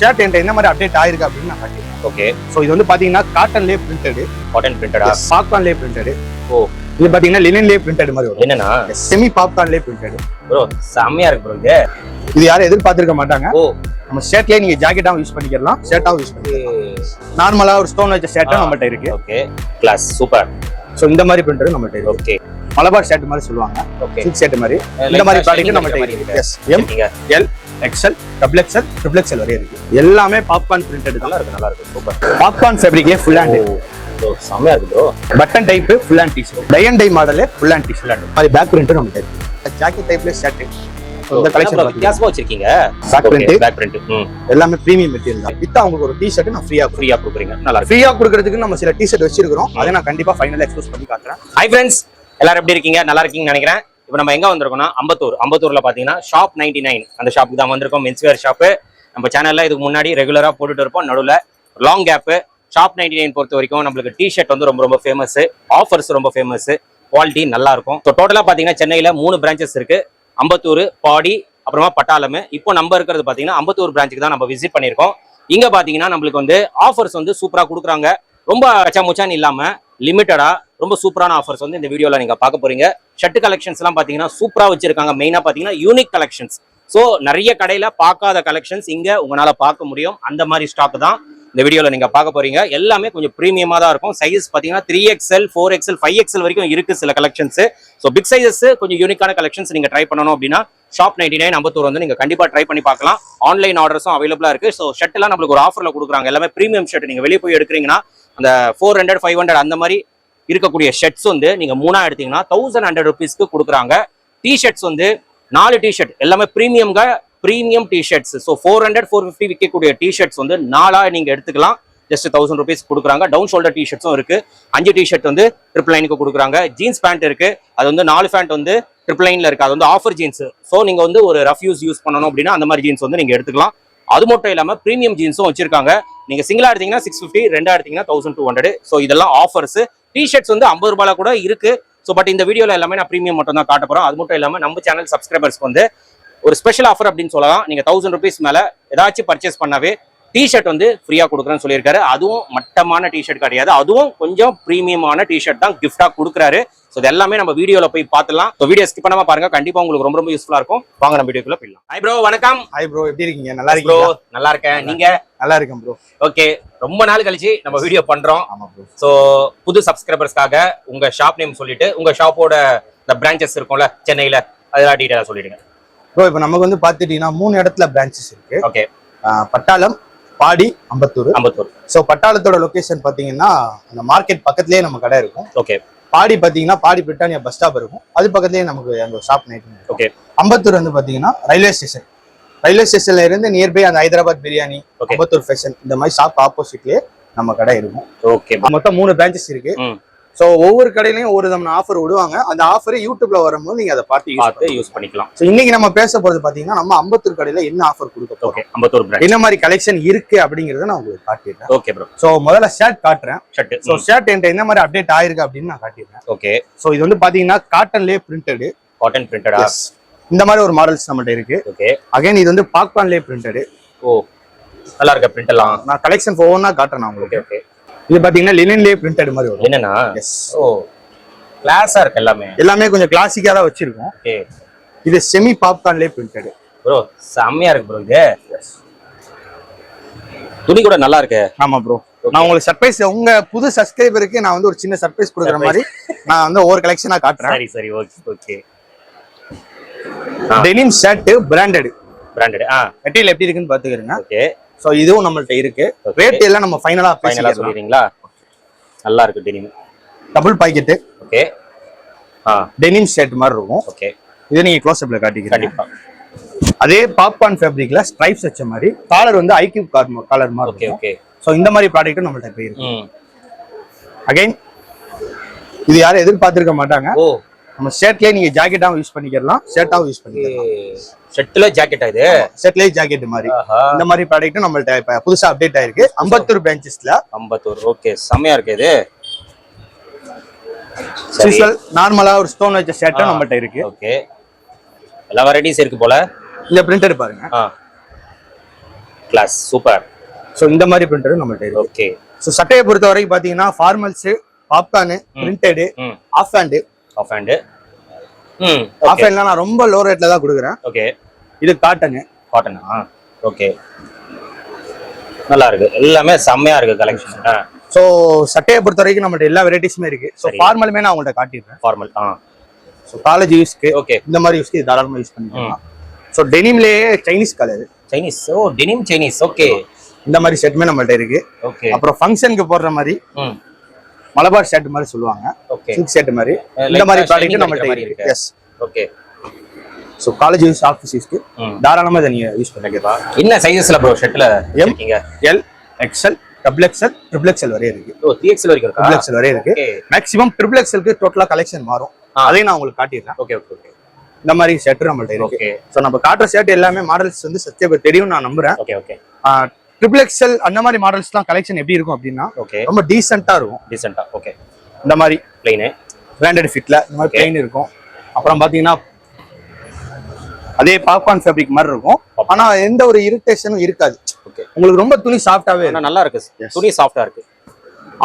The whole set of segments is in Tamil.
ஷர்ட் என்கிட்ட என்ன மாதிரி அப்டேட் ஆயிருக்கு அப்படின்னு நான் காட்டிடுறேன் ஓகே ஸோ இது வந்து பாத்தீங்கன்னா காட்டன்லேயே பிரிண்டடு காட்டன் பிரிண்டடா பாப்கார்ன்லேயே பிரிண்டடு ஓ. இது பாத்தீங்கன்னா லினன்லேயே பிரிண்டட் மாதிரி வரும். என்னன்னா செமி பாப்கார்ன்லேயே பிரிண்டடு ப்ரோ செம்மையா இருக்கு ப்ரோ இது. இது யாரும் எதிர்பார்த்திருக்க மாட்டாங்க. ஓ. நம்ம ஷர்ட்லேயே நீங்க ஜாக்கெட்டாகவும் யூஸ் பண்ணிக்கலாம். ஷர்ட்டாகவும் யூஸ் பண்ணிக்கலாம். நார்மலா ஒரு ஸ்டோன் வச்ச ஷர்ட்டும் நம்மகிட்ட இருக்கு. ஓகே கிளாஸ் சூப்பர் ஸோ இந்த மாதிரி பிரிண்டர் நம்மகிட்ட இருக்கு. ஓகே மலபார் ஷர்ட் மாதிரி சொல்லுவாங்க. ஓகே சில்க் ஷர்ட் மாதிரி. இந்த மாதிரி ப்ராடக்ட் நம்மகிட்ட இருக்கு. S M L XL double XL triple XL வரை இருக்கு. எல்லாமே பாப்கார்ன் பிரிண்டட் நல்லா இருக்கு நல்லா இருக்கு. சூப்பர் பாப்கார்ன் ஃபேப்ரிக்லேயே ஃபுல் ஹேண்ட் செம்மையா இருக்கு bro button type full hand T-shirt tie and tie model full hand T-shirt அது பேக் பிரிண்ட் நம்மகிட்ட இருக்கு ஜாக்கெட் டைப்ல ஷர்ட் இந்த கலெக்ஷன் வித்தியாசமா வச்சிருக்கீங்க? Back print. பேக் பிரிண்ட் எல்லாமே ப்ரீமியம் மெட்டீரியல் தான். வித் அவங்களுக்கு ஒரு டிஷர்ட் நான் ஃப்ரீயா ஃப்ரீயா கொடுக்குறீங்க. நல்லா இருக்கு. ஃப்ரீயா கொடுக்கறதுக்கு நம்ம சில டிஷர்ட் வச்சிருக்கிறோம். அதை நான் கண்டிப்பா ஃபைனல் எக்ஸ்போஸ் பண்ணி காட்டுறேன். ஹை ஃப்ரெண்ட்ஸ் எல்லாரும் எப்படி இருக்கீங்க? நல்லா இருக்கீங்கன்னு நினைக்கிறேன். இப்போ நம்ம எங்கே வந்திருக்கோம்னா அம்பத்தூர். அம்பத்தூரில் பார்த்தீங்கன்னா ஷாப் நைன்டி நைன் அந்த ஷாப்புக்கு தான் வந்திருக்கோம் மென்ஸ்வேர் ஷாப்பு நம்ம சேனலில் இதுக்கு முன்னாடி ரெகுலராக போட்டுட்டு இருப்போம். நடுவில் long gap shop ninety nine பொறுத்த வரைக்கும் நம்மளுக்கு டிஷர்ட் வந்து ரொம்ப ரொம்ப ஃபேமஸ் ஆஃபர்ஸ் ரொம்ப ஃபேமஸ் குவாலிட்டி நல்லா இருக்கும். ஸோ டோட்டலாக பார்த்தீங்கன்னா சென்னையில் மூணு பிரான்ச்சஸ் இருக்குது அம்பத்தூர் பாடி அப்புறமா பட்டாளம். இப்போ நம்ம இருக்கிறது பார்த்தீங்கன்னா அம்பத்தூர் பிரான்ச்சுக்கு தான் நம்ம விசிட் பண்ணியிருக்கோம். இங்கே பார்த்தீங்கன்னா நம்மளுக்கு வந்து ஆஃபர்ஸ் வந்து சூப்பராக கொடுக்குறாங்க. ரொம்ப அச்சா முச்சான்னு இல்லாமல் லிமிட்டடாக ரொம்ப சூப்பரான ஆஃபர்ஸ் வந்து இந்த வீடியோவில் நீங்கள் பார்க்க போகிறீங்க ஷர்ட் கலெக்ஷன்ஸ் எல்லாம் பாத்தீங்கன்னா சூப்பரா வச்சிருக்காங்க. மெயினா பாத்தீங்கன்னா யூனிக் கலெக்ஷன்ஸ் ஸோ நிறைய கடையில பார்க்காத கலெக்ஷன்ஸ் இங்க உங்களால பார்க்க முடியும். அந்த மாதிரி ஸ்டாக் தான் இந்த வீடியோவில் நீங்கள் பார்க்க போறீங்க. எல்லாமே கொஞ்சம் ப்ரீமியமாக தான் இருக்கும். சைஸ் பார்த்தீங்கன்னா three XL four XL five XL வரைக்கும் இருக்கு சில கலெக்ஷன்ஸ் ஸோ பிக் சைஸஸ் கொஞ்சம் யூனிக்கான கலெக்ஷன்ஸ் நீங்கள் ட்ரை பண்ணணும் அப்படின்னா ஷாப் நைன்டி நைன் அம்பத்தூர் வந்து நீங்கள் கண்டிப்பாக ட்ரை பண்ணி பார்க்கலாம். ஆன்லைன் ஆர்டர்ஸும் அவைலபிளாக இருக்குது ஸோ ஷர்ட்லாம் நம்மளுக்கு ஒரு ஆஃபரில் கொடுக்குறாங்க. எல்லாமே ப்ரீமியம் ஷர்ட் நீங்கள் வெளியே போய் எடுக்கிறீங்கன்னா அந்த ஃபோர் ஹண்ட்ரட் ஃபைவ் ஹண்ட்ரட் அந்த மாதிரி இருக்கக்கூடிய ஷர்ட்ஸ் வந்து நீங்க மூணா எடுத்தீங்கன்னா தௌசண்ட் ஹண்ட்ரட் ருபீஸ்க்கு கொடுக்குறாங்க. டிஷர்ட்ஸ் வந்து நாலு டிஷர்ட் எல்லாமே ப்ரீமியம்க premium T-shirts so four hundred four fifty விற்கக்கூடிய டிஷர்ட்ஸ் வந்து நாலாக நீங்க எடுத்துக்கலாம். ஜஸ்ட் தௌசண்ட் ருபீஸ் கொடுக்குறாங்க. டவுன் ஷோல்டர் டிஷர்ட்ஸும் இருக்கு. அஞ்சு டிஷர்ட் வந்து ட்ரிபிள் லைனுக்கு கொடுக்குறாங்க. ஜீன்ஸ் பேண்ட் இருக்கு. அது வந்து நாலு பேண்ட் வந்து ட்ரிபிள் லைன்ல இருக்கு. அது வந்து ஆஃபர் ஜீன்ஸ் ஸோ நீங்க வந்து ஒரு ரஃப் யூஸ் யூஸ் பண்ணணும் அப்படின்னா அந்த மாதிரி ஜீன்ஸ் வந்து நீங்க எடுத்துக்கலாம். அது மட்டும் இல்லாமல் ப்ரீமியம் ஜீன்ஸும் வச்சிருக்காங்க. நீங்க சிங்கிளா எடுத்தீங்கன்னா சிக்ஸ் ஃபிஃப்டி ரெண்டா எடுத்தீங்கன்னா தௌசண்ட் டூ ஹண்ட்ரட் ஸோ இதெல்லாம் ஆஃபர்ஸ் டிஷர்ட்ஸ் வந்து ஐம்பது ரூபாயில கூட இருக்கு. ஸோ பட் இந்த வீடியோல எல்லாமே நான் ப்ரீமியம் மட்டும் தான் காட்ட போறோம் அது மட்டும் இல்லாமல் நம்ம சேனல் சப்ஸ்கிரைபர்ஸ்க்கு வந்து ஒரு ஸ்பெஷல் ஆஃபர் அப்படின்னு சொல்லலாம். நீங்க தௌசண்ட் ருபீஸ் மேல ஏதாச்சும் பர்ச்சேஸ் பண்ணாவே டிஷர்ட் வந்து ஃப்ரீயா கொடுக்குறேன்னு சொல்லியிருக்காரு. அதுவும் மட்டமான டிஷர்ட் கிடையாது. அதுவும் கொஞ்சம் ப்ரீமியமான டிஷர்ட் தான் கிஃப்டா கொடுக்குறாரு. ஸோ இது எல்லாமே நம்ம வீடியோல போய் பார்த்துலாம் ஸோ வீடியோ ஸ்கிப் பண்ணாம பாருங்க. கண்டிப்பா உங்களுக்கு ரொம்ப ரொம்ப யூஸ்ஃபுல்லா இருக்கும். வாங்க நம்ம வீடியோக்குள்ள போயிடலாம். ஹாய் ப்ரோ வணக்கம். ஹாய் ப்ரோ எப்படி இருக்கீங்க? நல்லா ப்ரோ இருக்கீங்களா? நல்லா இருக்கேன். நீங்க? நல்லா இருக்கேன் ப்ரோ ஓகே ரொம்ப நாள் கழிச்சு நம்ம வீடியோ பண்றோம். ஆமா ப்ரோ ஸோ புது சப்ஸ்கிரைபர்ஸ்க்காக உங்க ஷாப் நேம் சொல்லிட்டு உங்க ஷாப்போட இந்த பிரான்ச்சஸ் இருக்கும்ல சென்னையில அதெல்லாம் டீட்டெயிலாக சொல்லிடுங்க. ப்ரோ இப்போ நமக்கு வந்து பார்த்துட்டீங்கன்னா மூணு இடத்துல பிரான்ச்சஸ் இருக்கு. ஓகே பட்டாளம் பாடி அம்பத்தூர். அம்பத்தூர். ஸோ பட்டாளத்தோட லொகேஷன் பார்த்தீங்கன்னா அந்த மார்க்கெட் பக்கத்துலேயே நம்ம கடை இருக்கும். ஓகே பாடி பார்த்தீங்கன்னா பாடி பிரிட்டானியா பஸ் ஸ்டாப் இருக்கும். அது பக்கத்துலேயே நமக்கு அந்த ஷாப் நைட் ஓகே அம்பத்தூர் வந்து பார்த்தீங்கன்னா ரயில்வே ஸ்டேஷன் ரயில்வே ஸ்டேஷன்ல இருந்து நியர்பை அந்த ஹைதராபாத் பிரியாணி. அம்பத்தூர் ஃபேஷன் இந்த மாதிரி ஷாப் ஆப்போசிட்லேயே நம்ம கடை இருக்கும். ஓகே மொத்தம் மூணு பிரான்ச்சஸ் இருக்கு. ஸோ ஒவ்வொரு கடையிலையும் ஒரு நம்ம ஆஃபர் விடுவாங்க. அந்த ஆஃபர் யூடியூப்ல வரும்போது நீங்க அதை பார்த்து பார்த்து யூஸ் பண்ணிக்கலாம். ஸோ இன்னைக்கு நம்ம பேச போறது பாத்தீங்கன்னா நம்ம அம்பத்தூர் கடையில என்ன ஆஃபர் கொடுக்க போறோம்? ஓகே அம்பத்தூர் பிரான்ச் என்ன மாதிரி கலெக்ஷன் இருக்கு அப்படிங்கறத நான் உங்களுக்கு காட்டிடுறேன். ஓகே ப்ரோ ஸோ முதல்ல ஷர்ட் காட்டுறேன். ஷர்ட் ஸோ ஷர்ட் என்கிட்ட என்ன மாதிரி அப்டேட் ஆயிருக்கு அப்படின்னு நான் காட்டிடுறேன். ஓகே ஸோ இது வந்து பாத்தீங்கன்னா காட்டன்லேயே பிரிண்டடு காட்டன் பிரிண்டடா இந்த மாதிரி ஒரு மாடல்ஸ் நம்மகிட்ட இருக்கு. ஓகே அகைன் இது வந்து பாப்கார்ன்லேயே பிரிண்டடு ஓ. நல்லா இருக்க பிரிண்ட் எல்லாம்? நான் கலெக்ஷன் ஒவ்வொன்றா காட்டுறேன் உங்களுக்கு. ஓகே இது பாத்தீங்கன்னா லினன்லேயே பிரிண்டட் மாதிரி வரும். என்னன்னா ஓ கிளாஸா இருக்கு எல்லாமே? எல்லாமே கொஞ்சம் கிளாசிக்கா தான் வச்சிருக்கோம். இது செமி பாப்கார்ன்லேயே பிரிண்டடு ப்ரோ செம்மையா இருக்கு ப்ரோ இது. துணி கூட நல்லா இருக்கு. ஆமா ப்ரோ நான் உங்களுக்கு சர்ப்ரைஸ் உங்க புது சப்ஸ்கிரைபருக்கு நான் வந்து ஒரு சின்ன சர்ப்ரைஸ் கொடுக்குற மாதிரி நான் வந்து ஒவ்வொரு கலெக்ஷனா காட்டுறேன். சரி சரி okay okay. Denim shirt branded branded ஆ. மெட்டீரியல் எப்படி இருக்குன்னு பாத்துக்கிறேங்க ஓகே. சோ இதுவும் நம்மள்ட்ட இருக்கு. ரேட் எல்லாம் நம்ம ஃபைனலா ஃபைனலா சொல்லிடுறீங்களா? நல்லா இருக்கு denim double pocket okay denim shirt மாதிரி இருக்கும். ஓகே இதை நீங்க க்ளோஸ் அப்ல காட்டிக்கிறீங்க கண்டிப்பா. அதே பாப்கார்ன் ஃபேப்ரிக்ல ஸ்ட்ரைப்ஸ் வச்ச மாதிரி காலர் வந்து ஐக்யூ கலர் மாதிரி ஓகே ஓகே சோ இந்த மாதிரி ப்ராடக்ட்டும் நம்மள்ட்ட போய் இருக்கு. ம். அகைன் இது யாரும் எதிர்பார்த்திருக்க மாட்டாங்க. ஓ. நம்ம ஷர்ட்லயே நீங்க ஜாக்கெட்டாவும் யூஸ் பண்ணிக்கலாம் ஷர்ட்டாவும் யூஸ் பண்ணிக்கலாம் ஷர்ட்ல ஜாக்கெட்டா இது? ஷர்ட்லயே ஜாக்கெட் மாதிரி. இந்த மாதிரி ப்ராடக்ட்டும் நம்மள்ட்ட இப்ப புதுசா அப்டேட் ஆயிருக்கு. அம்பத்தூர் பிரான்ச்சஸ்ல அம்பத்தூர் ஓகே செம்மையா இருக்கு இது. நார்மலா ஒரு ஸ்டோன் வச்ச ஷர்ட்டும். நம்மள்ட்ட இருக்கு. ஓகே எல்லா வெரைட்டிஸ் இருக்கு போல. இந்த பிரிண்டட் பாருங்க. கிளாஸ் சூப்பர் ஸோ இந்த மாதிரி பிரிண்டரும் நம்மள்ட்ட இருக்கு. ஓகே ஸோ சட்டையை பொறுத்த வரைக்கும் பாத்தீங்கன்னா formals popcorn printed half hand half hand ம். ஆஃப் ஹேண்ட்லாம் நான் ரொம்ப லோ ரேட்ல தான் கொடுக்குறேன். ஓகே இது காட்டனு காட்டனா ஓகே நல்லா இருக்கு. எல்லாமே செம்மையா இருக்கு கலெக்ஷன் ஸோ சட்டையை பொறுத்த வரைக்கும் நம்மள்ட்ட எல்லா வெரைட்டிஸுமே இருக்கு. ஸோ. ஃபார்மலுமே நான் உங்கள்ட்ட காட்டிடுறேன். ஃபார்மல் ஆ. ஸோ காலேஜ் யூஸ்க்கு ஓகே இந்த மாதிரி யூஸ்க்கு இது தாராளமாக யூஸ் பண்ணிக்கலாம். So டெனிம்லேயே Chinese colour Chinese oh denim Chinese okay இந்த மாதிரி ஷர்ட்டுமே நம்மள்ட்ட இருக்கு. ஓகே அப்புறம் ஃபங்க்ஷனுக்கு போடுற மாதிரி ம். மலபார் ஷர்ட் மாதிரி சொல்லுவாங்க. ஓகே சில்க் ஷர்ட் மாதிரி. Uh, இந்த மாதிரி ப்ராடக்ட் நம்மள்ட்ட. Yes okay so college use office யூஸ்க்கு ம். தாராளமாக இதை நீங்கள் யூஸ் பண்ணிக்கலாம் என்ன சைஸஸ்ல ப்ரோ ஷர்ட்ல. இருக்கீங்க L XL double XL triple XL வரையும் இருக்கு. ஓ த்ரீ எக்ஸ்எல் வரைக்கும் ட்ரிபிள் எக்ஸ்எல் வரையும் இருக்கு. மேக்ஸிமம் ட்ரிபிள் எக்ஸ்எல்க்கு டோட்டலாக கலெக்ஷன் மாறும். அதையும் நான் உங்களுக்கு காட்டிடுறேன். ஓகே ஓகே ஓகே இந்த மாதிரி ஷர்ட் நம்மள்ட்ட இருக்கு. ஓகே ஸோ நம்ம காட்டுற ஷர்ட் எல்லாமே மாடல்ஸ் வந்து சத்திய தெரியும் நான் நம்புறேன். ஓகே ஓகே ட்ரிபிள் எக்ஸ்எல் அந்த மாதிரி மாடல்ஸ்லாம் கலெக்ஷன் எப்படி இருக்கும் அப்படின்னா ஓகே ரொம்ப டீசெண்டா இருக்கும். டீசெண்டா ஓகே இந்த மாதிரி பிளைனு பிராண்டட் ஃபிட்ல இந்த மாதிரி. பிளைன் இருக்கும். அப்புறம் பாத்தீங்கன்னா அதே பாப்கார்ன் ஃபேப்ரிக் மாதிரி இருக்கும். ஆனா எந்த ஒரு இரிட்டேஷனும் இருக்காது. ஓகே உங்களுக்கு ரொம்ப துணி சாஃப்டாவே நல்லா இருக்கு. துணி சாஃப்டா இருக்கு.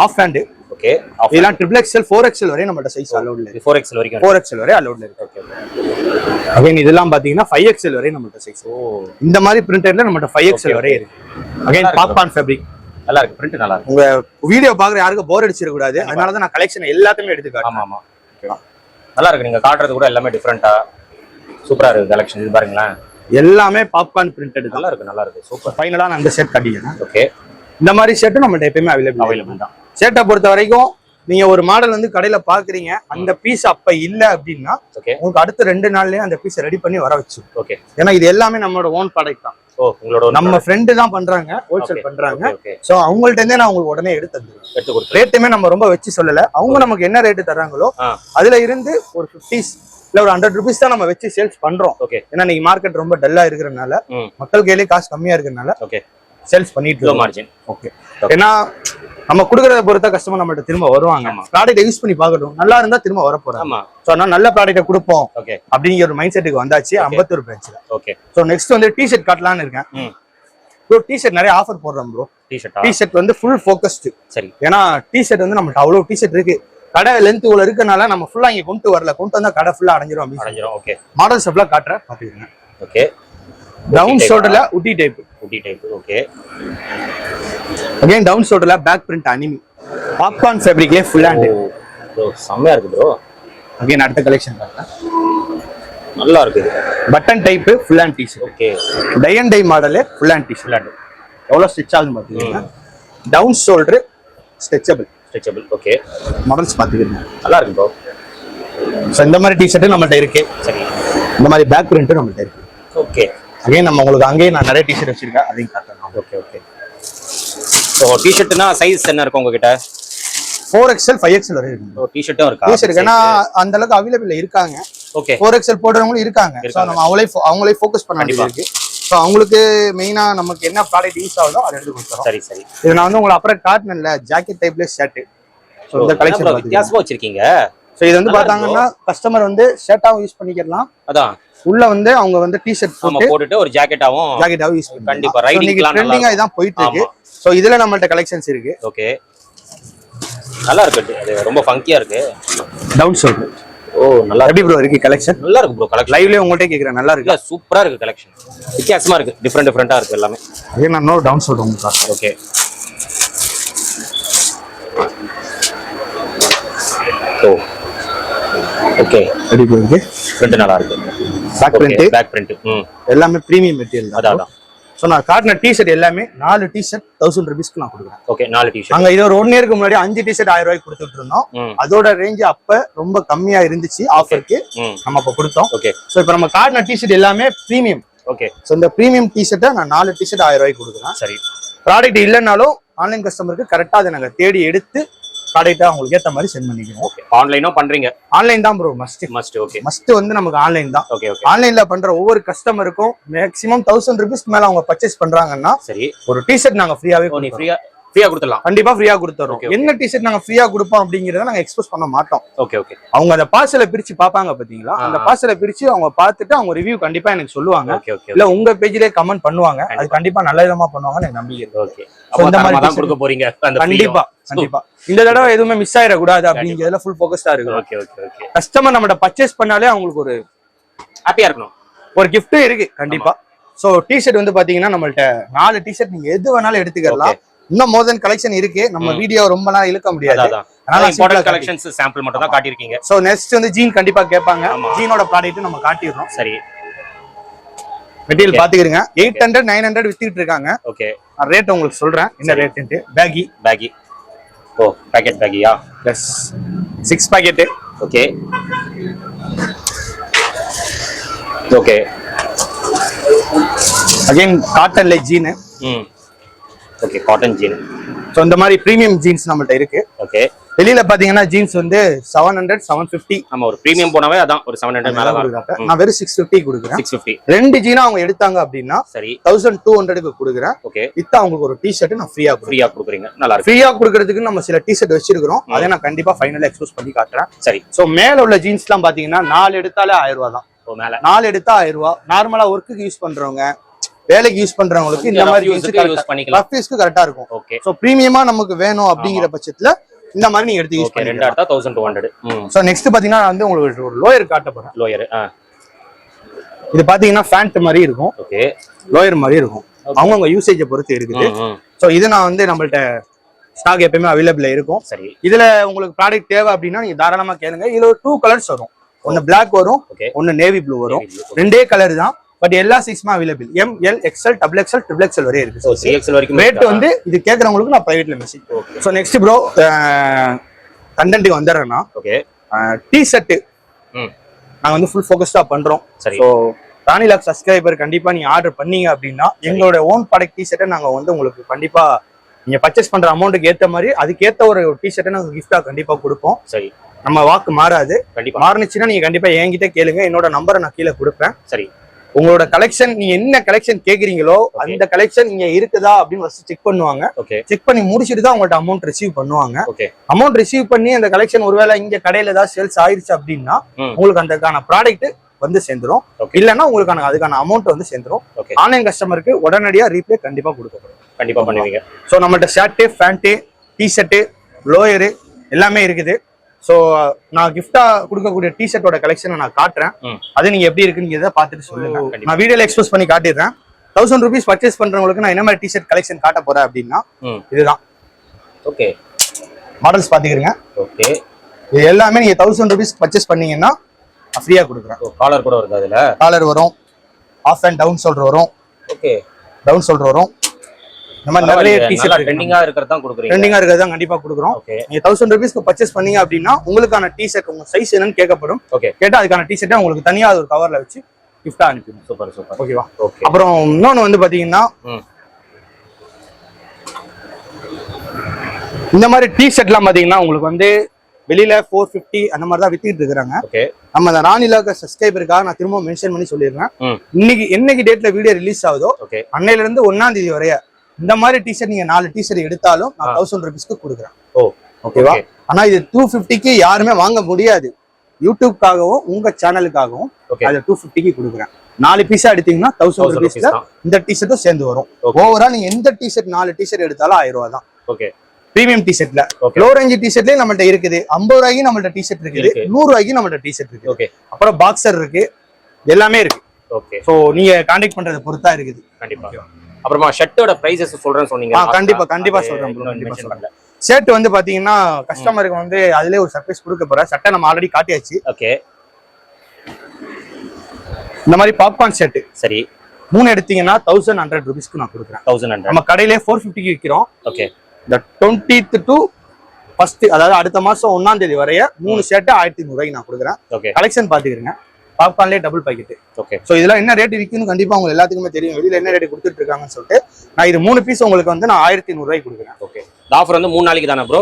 ஆஃப் ஹேண்டு ஓகே இதெல்லாம் ட்ரிபிள் எக்ஸ்எல் ஃபோர் எக்ஸ்எல் வரையும் நம்மள்ட்ட சைஸ் அலௌட்ல இருக்கு. ஃபோர் எக்ஸ்எல் வரைக்கும் ஃபோர் எக்ஸ்எல் வரை அலௌட்ல இருக்கு. ஓகே அகைன் இதெல்லாம் பாத்தீங்கன்னா ஃபைவ் எக்ஸ்எல் வரையும் நம்மள்ட்ட சைஸ் ஓ இந்த மாதிரி பிரிண்டட்ல நம்மள்ட்ட ஃபைவ் எக்ஸ்எல் Okay, வரை இருக்கு. அகைன். பாப்கார்ன் ஃபேப்ரிக் நல்லா இருக்கு. பிரிண்ட் நல்லா இருக்கு. உங்க வீடியோ பாக்குற யாருக்கும் போர் அடிச்சிட கூடாது அதனால தான் நான் கலெக்ஷன் எல்லாத்தையுமே எடுத்து காட்டுறேன். ஆமா ஆமா. நல்லா இருக்கு. நீங்க காட்டுறது கூட எல்லாமே டிஃப்ரெண்டா சூப்பரா இருக்கு கலெக்ஷன் இது பாருங்களேன். எல்லாமே பாப்கார்ன் பிரிண்டட் நல்லா இருக்கு நல்லா இருக்கு. சூப்பர் ஃபைனலா நான் அந்த ஷர்ட் கட்டிக்கிறேன். ஓகே இந்த மாதிரி ஷர்ட் நம்மள்ட்ட எப்பயுமே அவைலபிள் அவைலபிள் தான். ஷர்ட்டை பொறுத்த வரைக்கும் நீங்க ஒரு மாடல் வந்து கடையில பாக்குறீங்க அந்த பீஸ் அப்ப இல்ல அப்படின்னா ஓகே உங்களுக்கு அடுத்த ரெண்டு நாள்லயே அந்த பீஸை ரெடி பண்ணி வர வச்சு ஓகே ஏன்னா இது எல்லாமே நம்மளோட ஓன் ப்ராடக்ட் தான். உங்களோட நம்ம ஃப்ரெண்டு தான் பண்றாங்க ஹோல்சேல் பண்றாங்க. சோ அவங்கள்ட்ட இருந்தே நான் உங்களுக்கு உடனே எடுத்து தந்துருவேன். எடுத்து கொடுத்து ரேட்டுமே நம்ம ரொம்ப வச்சு சொல்லல. அவங்க நமக்கு என்ன ரேட்டு தர்றாங்களோ அதுல இருந்து ஒரு ஃபிஃப்டிஸ் இல்ல ஒரு ஹண்ட்ரட் ருபீஸ் தான் நம்ம வச்சு சேல்ஸ் பண்றோம். ஓகே ஏன்னா இன்னைக்கு மார்க்கெட் ரொம்ப டல்லா இருக்கிறதுனால மக்கள் கையிலே காசு கம்மியா இருக்கிறதுனால ஓகே சேல்ஸ் பண்ணிட்டு லோ மார்ஜின் ஓகே ஏன்னா நம்ம கொடுக்கறத பொறுத்த கஸ்டமர் நம்மள்ட்ட திரும்ப வருவாங்க. ப்ராடக்ட் யூஸ் பண்ணி பார்க்கட்டும். நல்லா இருந்தா திரும்ப வர போறாங்க ஸோ அதனால நல்ல ப்ராடக்ட்டை கொடுப்போம் ஓகே அப்படிங்கிற ஒரு மைண்ட் செட்டுக்கு வந்தாச்சு அம்பத்தூர் பிரான்ச்ல ஓகே ஸோ நெக்ஸ்ட் வந்து டிஷர்ட் காட்டலாம்னு இருக்கேன். ப்ரோ டிஷர்ட் நிறைய ஆஃபர் போடுறோம் ப்ரோ டிஷர்ட்டா டிஷர்ட் வந்து ஃபுல் ஃபோக்கஸ்டு சரி. ஏன்னா டிஷர்ட் வந்து நம்மள்ட்ட அவ்வளோ டிஷர்ட் இருக்கு. கடை லென்த் இவ்வளோ இருக்கனால நம்ம ஃபுல்லா இங்க கொண்டு வரல. கொண்டு வந்தா கடை ஃபுல்லா அடைஞ்சிரும் அப்படின்னு அடைஞ்சிரும். ஓகே மாடல்ஸ் எல்லாம் காட்டுறேன் பாத்துக்கோங்க ஓகே டவுன் ஷோல்டர்ல உட்டி டைப் குட்டி டைப் ஓகே அகைன் டவுன் ஷோல்டர்ல பேக் பிரிண்ட் அனிமி பாப்கார்ன் ஃபேப்ரிக்லேயே ஃபுல் ஹேண்ட் ப்ரோ செம்மையா இருக்கு ப்ரோ அகைன் அடுத்த கலெக்ஷன் காட்டுறேன் நல்லா இருக்கு. Button type full hand T-shirt okay tie and tie model full hand T-shirt எவ்வளோ ஸ்டிச் ஆகுதுன்னு பார்த்தீங்கன்னா down shoulder stretchable stretchable okay models பார்த்துக்கிங்க. நல்லா இருக்கு ப்ரோ ஸோ இந்த மாதிரி டிஷர்ட்டு நம்மள்ட்ட இருக்கு. சரி. இந்த மாதிரி பேக் பிரிண்ட்டும் நம்மள்ட்ட இருக்கு. அகைன் நம்ம உங்களுக்கு அங்கேயே நான் நிறைய டிஷர்ட் வச்சிருக்கேன். அதையும் காட்டுறேன். ஓகே ஓகே ஸோ டிஷர்ட்னா சைஸ் என்ன இருக்கும் உங்ககிட்ட? ஃபோர் எக்ஸ்எல் ஃபைவ் எக்ஸ்எல் வரை இருக்கு. டிஷர்ட்டும் இருக்கா? டிஷர்ட் ஏன்னா அந்த அளவுக்கு அவைலபிள் இருக்காங்க. ஓகே ஃபோர் எக்ஸ்எல் போடுறவங்களும் இருக்காங்க. ஸோ. நம்ம அவங்களே அவங்களே ஃபோக்கஸ் பண்ண வேண்டியது இருக்கு. ஸோ அவங்களுக்கு மெயினா நமக்கு என்ன ப்ராடக்ட் யூஸ் ஆகுதோ அதை எடுத்து கொடுத்துறோம். சரி சரி. இது நான் வந்து உங்களுக்கு அப்புறம் காட்டினேன்ல ஜாக்கெட் டைப்ல ஷர்ட் ஸோ இந்த கலெக்ஷன் bro வித்தியாசமா வச்சிருக்கீங்க? ஸோ இது வந்து பார்த்தாங்கன்னா கஸ்டமர் வந்து ஷர்ட்டாவும் யூஸ் பண்ணிக்கலாம். அதான். உள்ள வந்து அவங்க வந்து டிஷர்ட் நம்ம போட்டு போட்டுட்டு ஒரு ஜாக்கெட்டாவும் ஜாக்கெட்டாவும் யூஸ் பண்ணிக்கலாம். கண்டிப்பா, ட்ரெண்டிங்கா இதான் போயிட்டு இருக்கு. ஸோ இதுல நம்மள்ட்ட கலெக்ஷன்ஸ் இருக்கு. ஓகே நல்லா இருக்கு. அது ரொம்ப ஃபங்கியா இருக்கு. டவுன் ஷோல்டர் ஓ நல்லா எப்படி ப்ரோ இருக்கு கலெக்ஷன் நல்லா இருக்கு ப்ரோ கலெக்ஷன் லைவ்லயே உங்கள்கிட்ட கேட்குறேன் நல்லா இருக்கு. சூப்பரா இருக்கு கலெக்ஷன் வித்தியாசமா இருக்கு. டிஃப்ரெண்ட் டிஃப்ரெண்டா இருக்கு எல்லாமே. அதே நான் இன்னொரு டவுன் ஷோல்டர் உங்களுக்கு காட்டுறேன். ஓகே ஓ ஓகே எப்படி ப்ரோ இருக்கு பிரிண்ட் நல்லா இருக்கு பேக் பிரிண்ட் பேக் பிரிண்ட் எல்லாமே ப்ரீமியம் மெட்டீரியல் அதான் தான். அதான் ஸோ நான் காட்டின டிஷர்ட் எல்லாமே நாலு டிஷர்ட் தௌசண்ட் ருபீஸ்க்கு நான் கொடுக்குறேன். ஓகே நாலு டிஷர்ட் நாங்க இது ஒரு ஒன் இயருக்கு முன்னாடி அஞ்சு டிஷர்ட் ஆயிரம் ரூபாய்க்கு கொடுத்துட்டு இருந்தோம். அதோட ரேஞ்ச் அப்ப ரொம்ப கம்மியா இருந்துச்சு ஆஃபருக்கு நம்ம அப்ப கொடுத்தோம். ஓகே ஸோ இப்போ நம்ம காட்டின டிஷர்ட் எல்லாமே ப்ரீமியம் ஓகே ஸோ இந்த ப்ரீமியம் டிஷர்ட்டை நான் நாலு டிஷர்ட் ஆயிரம் ரூபாய்க்கு கொடுக்குறேன். சரி. ப்ராடக்ட் இல்லைனாலும் ஆன்லைன் கஸ்டமருக்கு கரெக்டாக அதை நாங்கள் தேடி எடுத்து ப்ராடக்ட்டை அவங்களுக்கு ஏற்ற மாதிரி சென்ட் பண்ணிக்கிறோம். ஓகே ஆன்லைனும் பண்றீங்க? ஆன்லைன் தான் bro must must okay must வந்து நமக்கு ஆன்லைன் தான். ஓகே ஓகே ஆன்லைன்ல பண்ற ஒவ்வொரு கஸ்டமருக்கும் மேக்ஸிமம் தௌசண்ட் ருபீஸ்க்கு மேல அவங்க பர்ச்சேஸ் பண்றாங்கன்னா சரி. ஒரு டிஷர்ட் நாங்க ஃப்ரீயாவே ஃப்ரீயா ஃப்ரீயா கொடுத்துடலாம். கண்டிப்பா ஃப்ரீயா கொடுத்துறோம். என்ன டிஷர்ட் நாங்க ஃப்ரீயா கொடுப்போம் அப்படிங்கறத நாங்க எக்ஸ்போஸ் பண்ண மாட்டோம். ஓகே ஓகே அவங்க அந்த பார்சலை பிரிச்சு பாப்பாங்க பாத்தீங்களா? அந்த. பார்சலை பிரிச்சு அவங்க பார்த்துட்டு அவங்க ரிவ்யூ கண்டிப்பா எனக்கு சொல்லுவாங்க. இல்ல உங்க பேஜ்லயே கமெண்ட் பண்ணுவாங்க. அது கண்டிப்பா. நல்ல விதமா பண்ணுவாங்கன்னு எனக்கு நம்பிக்கை ஓகே மாதிரி கொடுக்க போறீங்க கண்டிப்பா கண்டிப்பா. இந்த தடவை எதுவுமே மிஸ் ஆயிடக்கூடாது அப்படிங்கிறதுல ஃபுல் ஃபோக்கஸ்டா இருக்கு ஓகே ஓகே ஓகே கஸ்டமர் நம்மகிட்ட பர்ச்சேஸ் பண்ணாலே அவங்களுக்கு ஒரு ஹாப்பியா இருக்கணும். ஒரு கிஃப்ட் இருக்கு கண்டிப்பா. சோ டிஷர்ட் வந்து பாத்தீங்கன்னா நம்மள்ட்ட நாலு டிஷர்ட் நீங்க எது வேணாலும் எடுத்துக்கலாம் இன்னும் மோர் தென் கலெக்ஷன் இருக்கு. நம்ம. வீடியோ ரொம்ப நாள் இழுக்க முடியாது. அதான் அதனால இம்பார்ட்டன்ட் கலெக்ஷன்ஸ் சாம்பிள் மட்டும் தான் காட்டியிருக்கீங்க. சோ நெக்ஸ்ட் வந்து ஜீன் கண்டிப்பா கேட்பாங்க. ஜீனோட ப்ராடக்ட் நம்ம காட்டிடுறோம். சரி. மெட்டீரியல். பாத்துக்கிறீங்க எயிட் ஹண்ட்ரட் நைன் ஹண்ட்ரட் வித்துட்டு இருக்காங்க. ஓகே ரேட் உங்களுக்கு சொல்றேன். என்ன ரேட்டு பேகி பேகி ஓ packet பேக்கியா plus six pocket okay okay again காட்டன்ல jean ம். ஓகே காட்டன் ஜீன் ஸோ இந்த மாதிரி ப்ரீமியம் ஜீன்ஸ் நம்மள்ட்ட இருக்கு. ஓகே வெளியில பாத்தீங்கன்னா ஜீன்ஸ் வந்து செவன் ஹண்ட்ரட் செவன் ஃபிஃப்டி நம்ம ஒரு பிரீமியம் போனாவே அதான் ஒரு செவன் ஹண்ட்ரட் மேல தான் நான் வெறும் சிக்ஸ் ஃபிஃப்டி கொடுக்குறேன். சிக்ஸ் ரெண்டு ஜீனா அவங்க எடுத்தாங்க அப்படின்னா சரி. தௌசண்ட் டூ ஹண்ட்ரடுக்கு கொடுக்குறேன். ஓகே வித் அவங்களுக்கு ஒரு டிஷர்ட் நான் ஃப்ரீயா கொடுக்குறேன். ஃப்ரீயா கொடுக்குறீங்க. நல்லா ஃப்ரீயா கொடுக்கறதுக்கு நம்ம சில டிஷர்ட் வச்சிருக்கிறோம். அதை நான் கண்டிப்பா ஃபைனலா எக்ஸ்போஸ் பண்ணி காட்டுறேன். சரி. ஸோ மேல உள்ள ஜீன்ஸ்லாம் பாத்தீங்கன்னா நாலு எடுத்தாலே ஆயிரம் ரூபா தான். மேல. நாலு எடுத்தா ஆயிரம் ரூபா நார்மலா ஒர்க்குக்கு யூஸ் பண்றவங்க வேலைக்கு யூஸ் பண்றவங்களுக்கு இந்த மாதிரி யூஸ் பண்ணிக்கலாம். ரஃபீஸ்க்கு கரெக்டா இருக்கும். ஓகே ப்ரீமியமா நமக்கு வேணும் அப்படிங்கிற பட்சத்துல இந்த மாதிரி நீங்க எடுத்து யூஸ் பண்ணிக்கலாம். Thousand two hundred so next பாத்தீங்கன்னா நான் வந்து உங்களுக்கு ஒரு லோயர் காட்ட போறேன். லோயர் இது பாத்தீங்கன்னா ஃபேண்ட் மாதிரி இருக்கும். ஓகே லோயர் மாதிரி இருக்கும். அவங்கவுங்க யூசேஜை பொறுத்து இருக்குது. ஸோ இது நான் வந்து நம்மள்ட்ட ஸ்டாக் எப்பயுமே அவைலபிள் இருக்கும். சரி. இதுல உங்களுக்கு ப்ராடக்ட் தேவை அப்படின்னா நீங்க தாராளமா கேளுங்க. இதுல ஒரு டூ கலர்ஸ் வரும். ஒன்னு Black வரும். ஒன்னு நேவி ப்ளூ வரும். ரெண்டே கலர் தான். பட் எல்லா சைஸ்மே available M L XL double XL triple XL வரை ஸோ இருக்கு த்ரீ எக்ஸல் வரைக்கும் ரேட் வந்து இது கேட்கறவங்களுக்கு நான் பிரைவேட்ல மெசேஜ் ஸோ நெக்ஸ்ட் ப்ரோ கண்டென்ட்டுக்கு வந்துடுறேன்னா ஓகே டி ஷர்ட் ம். நாங்க வந்து ஃபுல் ஃபோக்கஸ்டா பண்றோம். சரி. ஸோ ராணிலாக் சப்ஸ்கிரைபர் கண்டிப்பா நீங்க ஆர்டர் பண்ணீங்க அப்படின்னா எங்களோட ஓன் ப்ராடக்ட் டிஷர்ட்டை நாங்க வந்து உங்களுக்கு கண்டிப்பா நீங்க பர்ச்சேஸ் பண்ற அமௌண்ட்டுக்கு ஏத்த மாதிரி அதுக்கேத்த ஒரு டிஷர்ட்டை நாங்க கிஃப்டா கண்டிப்பா கொடுப்போம். சரி. நம்ம வாக்கு மாறாது. கண்டிப்பா. மாறுனுச்சுன்னா நீங்க கண்டிப்பா என்கிட்ட கேளுங்க. என்னோட நம்பரை நான் கீழே கொடுப்பேன். சரி. உங்களோட கலெக்ஷன் நீங்க என்ன கலெக்ஷன் கேக்குறீங்களோ அந்த கலெக்ஷன் நீங்க இருக்குதா அப்படின்னு ஃபர்ஸ்ட் செக் பண்ணுவாங்க. ஓகே செக் பண்ணி முடிச்சுட்டு தான் உங்கள்ட்ட அமௌண்ட் ரிசீவ் பண்ணுவாங்க. அமௌண்ட் ரிசீவ் பண்ணி அந்த கலெக்ஷன் ஒருவேளை இங்க கடையில ஏதாவது சேல்ஸ் ஆயிருச்சு அப்படின்னா. உங்களுக்கு அந்தக்கான ப்ராடக்ட் வந்து சேர்ந்துரும். இல்லைன்னா உங்களுக்கான அதுக்கான அமௌண்ட் வந்து சேர்ந்துரும். ஓகே ஆன்லைன் கஸ்டமருக்கு உடனடியா ரீப்ளே கண்டிப்பா கொடுக்கப்படும். கண்டிப்பா பண்ணுவீங்க. ஸோ நம்மள்ட்ட ஷர்ட்டு ஃபேண்ட்டு டிஷர்ட்டு லோயரு எல்லாமே இருக்குது. ஸோ நான் கிஃப்டா கொடுக்கக்கூடிய டிஷர்ட்டோட கலெக்ஷனை நான் காட்டுறேன். அது நீங்க எப்படி இருக்குங்கிறத பார்த்துட்டு சொல்லுங்க. நான் வீடியோல எக்ஸ்போஸ் பண்ணி காட்டிடுறேன். தௌசண்ட் ருபீஸ் பர்ச்சேஸ் பண்றவங்களுக்கு நான் என்ன மாதிரி டிஷர்ட் கலெக்ஷன் காட்ட போறேன் அப்படின்னா இதுதான். ஓகே. மாடல்ஸ் பாத்துக்கிறீங்க ஓகே. இது எல்லாமே நீங்க தௌசண்ட் ருபீஸ் பர்ச்சேஸ் பண்ணீங்கன்னா ஃப்ரீயா கொடுக்குறேன். காலர் கூட வருது அதுல காலர் வரும். ஆஃப் அண்ட் டவுன் சொல்ற வரும். ஓகே. டவுன் சொல்ற வரும். இந்த மாதிரி நிறைய நல்லா டிஷர்ட் ட்ரெண்டிங்கா இருக்கிறது தான் கொடுக்குறீங்க. ட்ரெண்டிங்கா இருக்கிறது தான் கண்டிப்பா கொடுக்குறோம். நீங்க தௌசண்ட் ருபீஸ்க்கு பர்ச்சேஸ் பண்ணீங்க அப்படின்னா உங்களுக்கான டிஷர்ட் உங்க சைஸ் என்னன்னு கேட்கப்படும். ஓகே கேட்டா அதுக்கான டிஷர்ட்டை உங்களுக்கு தனியா ஒரு கவர்ல வச்சு கிஃப்டா அனுப்பிடும் சூப்பர் சூப்பர். ஓகேவா ஓகே அப்புறம் இன்னொன்னு வந்து பாத்தீங்கன்னா இந்த மாதிரி டிஷர்ட்லாம் பாத்தீங்கன்னா உங்களுக்கு வந்து வெளியில ஃபோர் ஃபிஃப்டி அந்த மாதிரி தான் வித்துக்கிட்டு இருக்கிறாங்க. ஓகே நம்ம அந்த ராணிலாக சப்ஸ்கிரைபருக்காக நான் திரும்ப மென்ஷன் பண்ணி சொல்லிடுறேன். இன்னைக்கு என்னைக்கு டேட்ல வீடியோ ரிலீஸ் ஆகுதோ அன்னையில இருந்து ஒன்னாம் தேதி வரைய இந்த மாதிரி டிஷர்ட் நீங்க நாலு டிஷர்ட் எடுத்தாலும் நான் தௌசண்ட் ருபீஸ்க்கு கொடுக்குறேன். ஓ ஓகேவா. ஆனா இது டூ ஃபிஃப்டிக்கு யாருமே வாங்க முடியாது. யூடியூப்காகவும் உங்க சேனலுக்காகவும் அதை டூ ஃபிஃப்டிக்கு கொடுக்குறேன். நாலு பீஸா எடுத்தீங்கன்னா தௌசண்ட் ருபீஸ்ல இந்த டிஷர்ட்டும் சேர்ந்து வரும். ஓவரா நீங்க எந்த டிஷர்ட் நாலு டிஷர்ட் எடுத்தாலும் ஆயிரம் ரூபா தான். ஓகே பிரீமியம் டிஷர்ட்ல லோ. ரேஞ்ச் டிஷர்ட்லயே நம்மள்ட்ட இருக்குது. ஐம்பது ரூபாய்க்கு நம்மள்ட்ட டிஷர்ட் இருக்குது. இருக்கு. நூறு ரூபாய்க்கு நம்மள்ட்ட டிஷர்ட் இருக்கு ஓகே அப்புறம் பாக்ஸர் இருக்கு. எல்லாமே இருக்கு. ஓகே ஸோ நீங்க கான்டாக்ட் பண்றதை பொறுத்தா இருக்குது. கண்டிப்பா. அப்புறமா ஷர்ட்டோட பிரைசஸ் சொல்றேன்னு சொன்னீங்க. கண்டிப்பா, கண்டிப்பா சொல்றேன் bro, கண்டிப்பா சொல்றேன். ஷர்ட் வந்து பாத்தீங்கன்னா கஸ்டமருக்கு வந்து அதுலயே ஒரு சர்ப்ரைஸ் கொடுக்க போறேன் சட்டை நம்ம ஆல்ரெடி காட்டியாச்சு. ஓகே இந்த மாதிரி பாப்கார்ன் ஷர்ட் சரி. மூணு எடுத்தீங்கன்னா தௌசண்ட் ஹண்ட்ரட் ருபீஸ்க்கு நான் கொடுக்குறேன். தௌசண்ட் ஹண்ட்ரட் நம்ம கடையிலே ஃபோர் ஃபிஃப்டிக்கு விற்கிறோம் ஓகே இந்த டுவெண்ட்டித் டு ஃபர்ஸ்ட் அதாவது அடுத்த மாசம் ஒன்னாம் தேதி வரைய மூணு ஷர்ட் ஆயிரத்தி நூறுவாய்க்கு நான் கொடுக்குறேன். ஓகே கலெக்ஷன் பாத்துக்கிறேங்க பாப்கார்ன்லேயே டபுள் பாக்கெட் ஓகே ஸோ இதெல்லாம் என்ன ரேட் விற்குன்னு கண்டிப்பா உங்களுக்கு எல்லாத்துக்குமே தெரியும். வெளியில என்ன ரேட் கொடுத்துட்டு இருக்காங்கன்னு சொல்லிட்டு நான் இது மூணு பீஸ் உங்களுக்கு வந்து நான் ஆயிரத்தி நூறுவாய்க்கு கொடுக்குறேன். ஓகே ஆஃபர் வந்து மூணு நாளைக்கு தானே ப்ரோ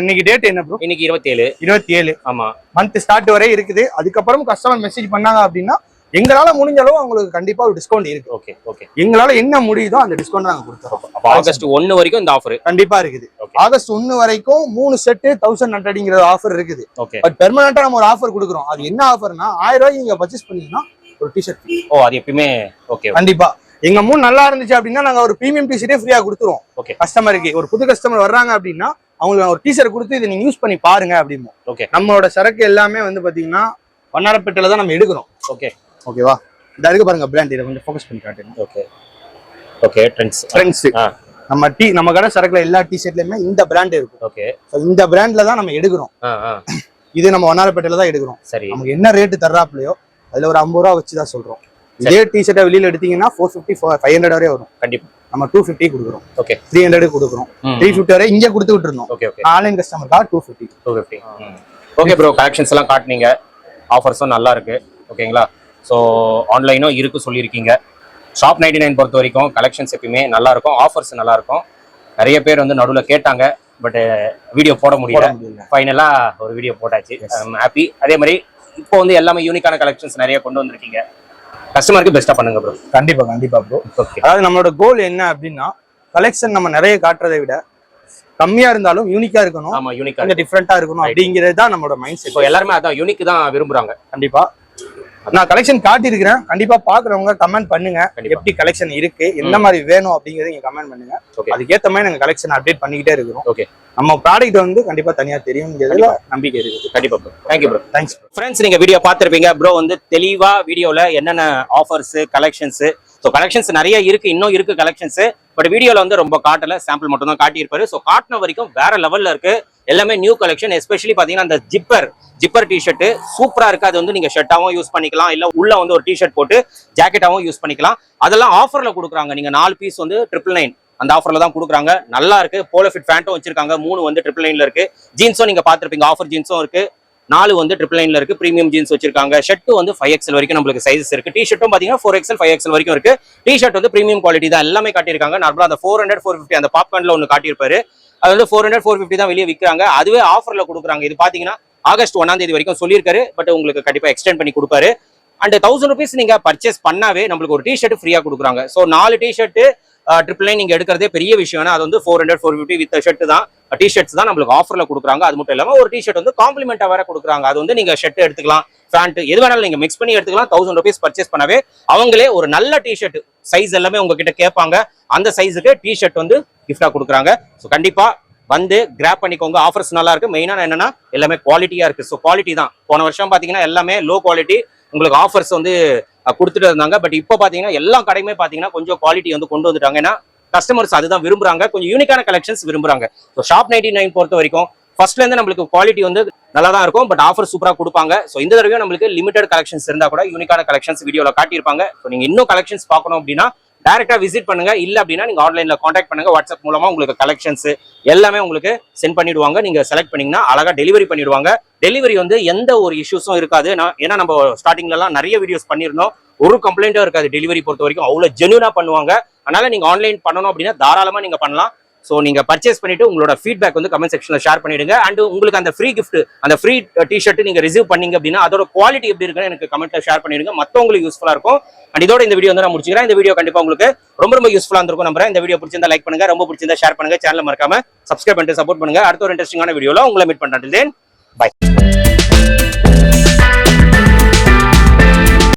இன்னைக்கு டேட் என்ன ப்ரோ இன்னைக்கு இருபத்தி ஏழு இருபத்தி ஏழு ஆமா. மந்த் ஸ்டார்ட் வரை இருக்குது. அதுக்கப்புறம் கஸ்டமர் மெசேஜ் பண்ணாங்க அப்படின்னா எங்களால முடிஞ்ச அளவு உங்களுக்கு கண்டிப்பா ஒரு டிஸ்கவுண்ட் இருக்கு. ஓகே ஓகே எங்களால என்ன முடியுதோ அந்த டிஸ்கவுண்ட் நாங்க கொடுத்துறோம் ஆகஸ்ட் ஒன்னு வரைக்கும் இந்த ஆஃபர் கண்டிப்பா இருக்குது. ஆகஸ்ட் ஒன்னு வரைக்கும் மூணு செட்டு தௌசண்ட் ஹண்ட்ரட்ங்கிற ஆஃபர் இருக்குது. ஓகே பட் பெர்மனண்டா நம்ம ஒரு ஆஃபர் கொடுக்குறோம். அது என்ன ஆஃபர்னா ஆயிரம் ரூபாய்க்கு நீங்க பர்ச்சேஸ் பண்ணீங்கன்னா ஒரு டிஷர்ட் ஓ அது எப்பயுமே ஓகே கண்டிப்பா. எங்க மூணு நல்லா இருந்துச்சு அப்படின்னா நாங்க ஒரு பிரீமியம் டிஷர்ட்டே ஃப்ரீயா கொடுத்துருவோம். ஓகே கஸ்டமருக்கு ஒரு புது கஸ்டமர் வர்றாங்க அப்படின்னா அவங்களுக்கு ஒரு டிஷர்ட் கொடுத்து இதை நீங்க யூஸ் பண்ணி பாருங்க அப்படிமோ ஓகே நம்மளோட சரக்கு எல்லாமே வந்து பாத்தீங்கன்னா வண்ணாரப்பேட்டையில தான் நம்ம எடுக்கிறோம் ஓகே ஓகேவா? இந்த இருக்கு பாருங்க பிராண்ட் இதை கொஞ்சம் ஃபோக்கஸ் பண்ணி காட்டுங்க. ஓகே ஓகே ட்ரெண்ட்ஸ் ஃப்ரெண்ட்ஸ் ஆ. நம்ம டீ நம்ம கடை சரக்குல எல்லா டி-ஷர்ட்லயுமே இந்த பிராண்ட் இருக்கும். ஓகே So, இந்த பிராண்ட்ல தான் நம்ம எடுக்கிறோம். இது நம்ம வண்ணாரப்பேட்டையில தான் எடுக்கிறோம். சரி. நமக்கு என்ன ரேட்டு தர்றாப்லையோ அதுல ஒரு ஐம்பது ரூபா வச்சு தான் சொல்றோம். இதே டி-ஷர்ட்டை வெளியில எடுத்தீங்கன்னா ஃபோர் ஃபிஃப்டி ஃபைவ் ஹண்ட்ரட் வரை வரும். கண்டிப்பா. நம்ம டூ ஃபிஃப்டி கொடுக்குறோம். ஓகே த்ரீ ஹண்ட்ரட் கொடுக்குறோம். த்ரீ ஃபிஃப்டி வரை இங்கே கொடுத்துட்டு இருந்தோம் okay okay online கஸ்டமருக்காக two fifty two fifty okay bro collections எல்லாம் காட்டுனீங்க. ஆஃபர்ஸும் நல்லா இருக்கு. ஓகேங்களா ஸோ ஆன்லைனும் இருக்கு சொல்லியிருக்கீங்க. ஷாப் நைன்டி நைன் பொறுத்த வரைக்கும் கலெக்ஷன்ஸ் எப்பயுமே நல்லா இருக்கும் ஆஃபர்ஸ் நல்லா இருக்கும் நிறைய பேர் வந்து நடுவில் கேட்டாங்க பட் வீடியோ போட முடியல. ஃபைனலா ஒரு வீடியோ போட்டாச்சு. ஹாப்பி அதே மாதிரி இப்போ வந்து எல்லாமே யூனிக்கான கலெக்ஷன்ஸ் நிறைய கொண்டு வந்திருக்கீங்க. கஸ்டமருக்கு பெஸ்ட்டா பண்ணுங்க ப்ரோ கண்டிப்பா கண்டிப்பா ப்ரோ ஓகே அதாவது நம்மளோட கோல் என்ன அப்படின்னா கலெக்ஷன் நம்ம நிறைய காட்டுறதை விட கம்மியா இருந்தாலும் யூனிக்கா இருக்கணும். ஆமா யூனிக்கா டிஃப்ரெண்டா இருக்கணும். அப்படிங்கிறது தான் நம்மளோட மைண்ட் செட் எல்லாருமே அதான் யூனிக் தான் விரும்புறாங்க. கண்டிப்பா. நான் கலெக்ஷன் காட்டியிருக்கிறேன். கண்டிப்பா பாக்குறவங்க கமெண்ட் பண்ணுங்க. எப்படி கலெக்ஷன் இருக்கு என்ன மாதிரி வேணும் அப்படிங்கறத நீங்க கமெண்ட் பண்ணுங்க. ஓகே அதுக்கேத்த மாதிரி நாங்க கலெக்ஷன் அப்டேட் பண்ணிக்கிட்டே இருக்கிறோம். ஓகே நம்ம ப்ராடக்ட் வந்து கண்டிப்பா தனியா தெரியுங்கிறதுல நம்பிக்கை இருக்குது. கண்டிப்பா bro thank you bro thanks friends நீங்க வீடியோ பார்த்திருப்பீங்க. ப்ரோ வந்து தெளிவா வீடியோல என்னென்ன ஆஃபர்ஸ் கலெக்ஷன்ஸ் ஸோ கலெக்ஷன்ஸ் நிறைய இருக்கு இன்னும் இருக்கு கலெக்ஷன்ஸ் பட் வீடியோல வந்து ரொம்ப காட்டல சாம்பிள் மட்டும் தான் காட்டியிருப்பாரு. ஸோ காட்டின வரைக்கும் வேற லெவல்ல இருக்கு. எல்லாமே நியூ கலெக்ஷன் எஸ்பெஷலி பாத்தீங்கன்னா அந்த ஜிப்பர் ஜிப்பர் டிஷர்ட் சூப்பரா இருக்கு. அது வந்து நீங்க ஷர்ட்டாவும் யூஸ் பண்ணிக்கலாம். இல்ல உள்ள வந்து ஒரு டிஷர்ட் போட்டு ஜாக்கெட்டாவும் யூஸ் பண்ணிக்கலாம். அதெல்லாம் ஆஃபர்ல கொடுக்குறாங்க. நீங்க நாலு பீஸ் வந்து ட்ரிபிள் நைன் அந்த ஆஃபர்ல தான் கொடுக்குறாங்க. நல்லா இருக்கு. போலோ ஃபிட் ஃபேண்ட்டும் வச்சிருக்காங்க. மூணு வந்து ட்ரிபிள் நைன்ல இருக்கு. ஜீன்ஸும் நீங்க பார்த்துருப்பீங்க. ஆஃபர் ஜீன்ஸும் இருக்கு. நாலு வந்து ட்ரிபிள் நைன்ல இருக்கு. பிரீமியம் ஜீன்ஸ் வச்சிருக்காங்க. ஷர்ட் வந்து ஃபைவ் எக்ஸல் வரைக்கும் நம்மளுக்கு சைஸஸ் இருக்கு. டி ஷர்ட்டும் பாத்தீங்கன்னா ஃபோர் எக்ஸல் ஃபைவ் எக்ஸல் வரைக்கும் இருக்கு. டி ஷர்ட் வந்து பிரீமியம் குவாலிட்டி தான். எல்லாமே காட்டியிருக்காங்க. நார்மலா அந்த ஃபோர் ஹண்ட்ரட் ஃபோர் ஃபிஃப்டி அந்த பாப்கார்ன்ல ஒன்று காட்டியிருப்பாரு. அது வந்து ஃபோர் ஹண்ட்ரட் ஃபோர் ஃபிஃப்டி தான் வெளியே விற்கிறாங்க அதுவே ஆஃபர்ல கொடுக்குறாங்க. இது பாத்தீங்கன்னா ஆகஸ்ட் ஒன்னாம் தேதி வரைக்கும் சொல்லியிருக்காரு. பட் உங்களுக்கு கண்டிப்பா எக்ஸ்டெண்ட் பண்ணி கொடுப்பாரு. அண்ட் தௌசண்ட் ருபீஸ் நீங்க பர்ச்சேஸ் பண்ணாவே நம்மளுக்கு ஒரு டி ஷர்ட் ஃப்ரீயா கொடுக்குறாங்க. ஸோ நாலு டி ஷர்ட் ட்ரிபிள் நைன் நீங்கள் எடுக்கிறதே பெரிய விஷயம். அது வந்து four hundred four fifty with shirt தான். டி ஷர்ட்ஸ் தான் நம்மளுக்கு ஆஃபர்ல கொடுக்குறாங்க. அது மட்டும் இல்லாமல் ஒரு டி ஷர்ட் வந்து காம்ப்ளிமெண்டா வேற கொடுக்குறாங்க. அது வந்து நீங்க ஷர்ட் எடுத்துக்கலாம் பேண்ட் எது வேணாலும் நீங்க மிக்ஸ் பண்ணி எடுத்துக்கலாம். தௌசண்ட் ருபீஸ் பர்ச்சேஸ் பண்ணவே அவங்களே ஒரு நல்ல டி ஷர்ட் சைஸ் எல்லாமே உங்ககிட்ட கேட்பாங்க. அந்த சைஸுக்கு டி ஷர்ட் வந்து கிஃப்டா கொடுக்குறாங்க. ஸோ கண்டிப்பா வந்து கிராப் பண்ணிக்கோங்க. ஆஃபர்ஸ் நல்லா இருக்கு. மெயினா என்னன்னா எல்லாமே குவாலிட்டியா இருக்கு. ஸோ குவாலிட்டி தான். போன வருஷம் பாத்தீங்கன்னா எல்லாமே லோ குவாலிட்டி உங்களுக்கு ஆஃபர்ஸ் வந்து கொடுத்துட்டு இருந்தாங்க. பட் இப்போ பார்த்தீங்கன்னா எல்லா கடையுமே பார்த்தீங்கன்னா கொஞ்சம் குவாலிட்டி வந்து கொண்டு வந்துட்டாங்க. ஏன்னா கஸ்டமர்ஸ் அதுதான் விரும்புறாங்க. கொஞ்சம் யூனிக்கான கலெக்ஷன்ஸ் விரும்புறாங்க. ஸோ ஷாப் நைன்டி நைன் பொறுத்த வரைக்கும் ஃபர்ஸ்ட்ல இருந்து நம்மளுக்கு குவாலிட்டி வந்து நல்லா தான் இருக்கும் பட் ஆஃபர் சூப்பராக கொடுப்பாங்க. ஸோ இந்த தடவையும் நம்மளுக்கு லிமிடெட் கலெக்ஷன்ஸ் இருந்தால் கூட யூனிக்கான கலெக்ஷன்ஸ் வீடியோவில் காட்டியிருப்பாங்க. ஸோ நீங்க இன்னும் கலெக்ஷன்ஸ் பார்க்கணும் அப்படின்னா டேரக்டா விசிட் பண்ணுங்க. இல்ல அப்படின்னா நீங்க ஆன்லைன்ல காண்டாக்ட் பண்ணுங்க. வாட்ஸ்அப் மூலமா உங்களுக்கு கலெக்ஷன்ஸ் எல்லாமே உங்களுக்கு சென்ட் பண்ணிடுவாங்க. நீங்க செலக்ட் பண்ணீங்கன்னா அழகா டெலிவரி பண்ணிடுவாங்க. டெலிவரி வந்து எந்த ஒரு இஷ்யூஸும் இருக்காது. ஏன்னா நம்ம ஸ்டார்டிங்ல எல்லாம் நிறைய வீடியோஸ் பண்ணியிருந்தோம். ஒரு கம்ப்ளைண்ட்டும் இருக்காது. டெலிவரி பொறுத்த வரைக்கும் அவ்வளவு ஜென்யூனா பண்ணுவாங்க. அதனால நீங்க ஆன்லைன் பண்ணணும் அப்படின்னா தாராளமா நீங்க பண்ணலாம். ஸோ நீங்கள் பர்ச்சேஸ் பண்ணிட்டு உங்களோட ஃபீட்பேக் வந்து கமெண்ட் செக்ஷனில் ஷேர் பண்ணிடுங்க. அண்ட் உங்களுக்கு அந்த ஃப்ரீ கிஃப்ட் அந்த ஃப்ரீ டிஷர்ட் நீங்கள் ரிசீவ் பண்ணீங்க அப்படின்னா அதோட குவாலிட்டி எப்படி இருக்குன்னு எனக்கு கமெண்ட்டில் ஷேர் பண்ணிடுங்க. மற்றவங்களுக்கு யூஸ்ஃபுல்லாக இருக்கும். அண்ட் இதோட இந்த வீடியோ வந்து நான் முடிச்சுக்கிறேன். இந்த வீடியோ கண்டிப்பாக உங்களுக்கு ரொம்ப ரொம்ப யூஸ்ஃபுல்லாக இருந்திருக்கும் நம்புறேன். இந்த வீடியோ பிடிச்சிருந்தா லைக் பண்ணுங்க. ரொம்ப பிடிச்சிருந்தா ஷேர் பண்ணுங்க. சேனல் மறக்காம சப்ஸ்கிரைப் பண்ணிட்டு சப்போர்ட் பண்ணுங்க. அடுத்த ஒரு இன்ட்ரெஸ்டிங்கான வீடியோவில் உங்களை மீட் பண்றேன். பை